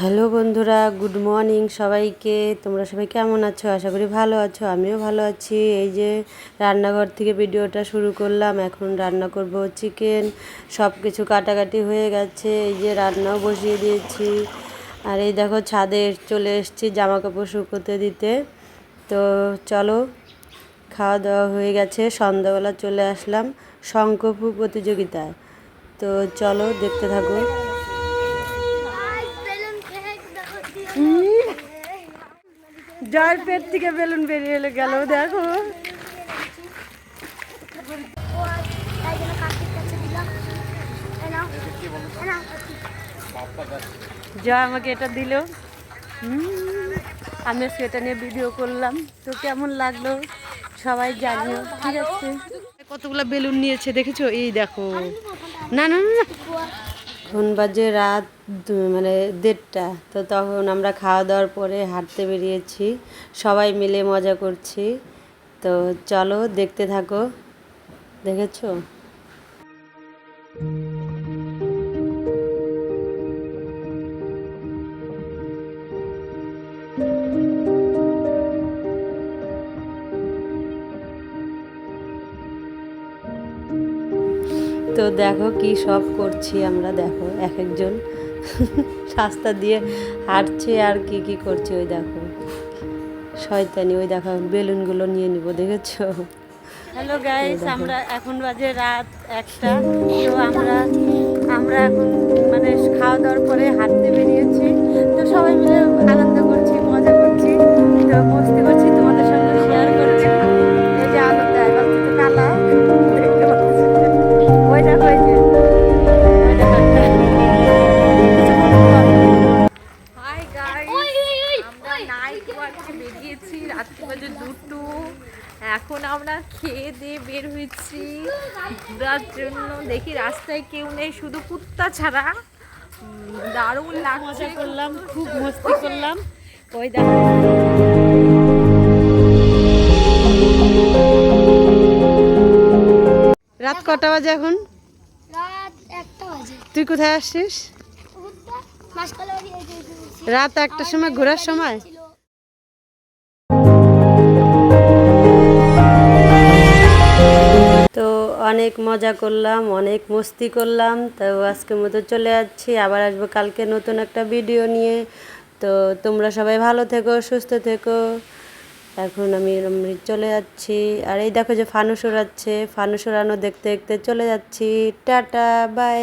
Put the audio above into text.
Hello বন্ধুরা, good morning সবাইকে। তোমরা সবাই কেমন আছো? আশা করি ভালো আছো, আমিও ভালো আছি। এই যে রান্নাঘর থেকে ভিডিওটা শুরু করলাম, এখন রান্না করব চিকেন। সব কিছু কাটাকাটি হয়ে গেছে, এই যে রান্নাও বসিয়ে দিয়েছি। আর এই দেখো, ছাদে চলে এসেছি জামা কাপড় শুকোতে দিতে। তো চলো, খাওয়া দাওয়া হয়ে গেছে, সন্ধ্যাবেলা চলে আসলাম শঙ্কফু প্রতিযোগিতায়। তো চলো দেখতে থাকো। জয়ের পেট থেকে বেলুন বেরিয়ে এলে, গেল, দেখো। জয় আমাকে এটা দিল। আমি সেটা নিয়ে ভিডিও করলাম। তো কেমন লাগল? সবাই জানিও, ঠিক আছে? কতগুলো বেলুন নিয়েছে, দেখেছ? এই দেখো। না না না। এখন বাজে রাত মানে দেড়টা। তো তখন আমরা খাওয়া দাওয়ার পরে হাঁটতে বেরিয়েছি। সবাই মিলে মজা করছি। তো চলো দেখতে থাকো। দেখেছ? তো দেখো কি সব করছি আমরা দেখো এক একজন। রাস্তা দিয়ে হাঁটছে আর কি কি করছে ওই দেখো। শয়তানি ওই দেখো বেলুনগুলো নিয়ে নিব দেখেছ? হ্যালো গাইস আমরা এখন বাজে রাত একটা। তো আমরা আমরা এখন মানে খাওয়া দাওয়ার পরে হাঁটতে বেরিয়েছি। ওয়ার্কে বেরিয়েছি রাত্রি বাজে দুটো। এখন আমরা খেয়ে দিয়ে বের হয়েছি ঘোরার জন্য। দেখি রাস্তায় কেউ নেই শুধু কুত্তা ছাড়া। দারুণ লাগছে মজা করলাম খুব মস্তি করলাম। ওই দেখো। রাত কটা বাজে এখন? রাত একটা বাজে। তুই কোথায় আসছিস? রাত একটার সময় ঘোরার সময়? অনেক মজা করলাম, অনেক মস্তি করলাম। তো আজকের মতো চলে যাচ্ছি, আবার আসব কালকে নতুন একটা ভিডিও নিয়ে। তো তোমরা সবাই ভালো থেকো, সুস্থ থেকো। এখন আমি চলে যাচ্ছি। আর এই দেখো যে ফানুস ওড়াচ্ছে, ফানুস ওড়ানো দেখতে দেখতে চলে যাচ্ছি। Tata bye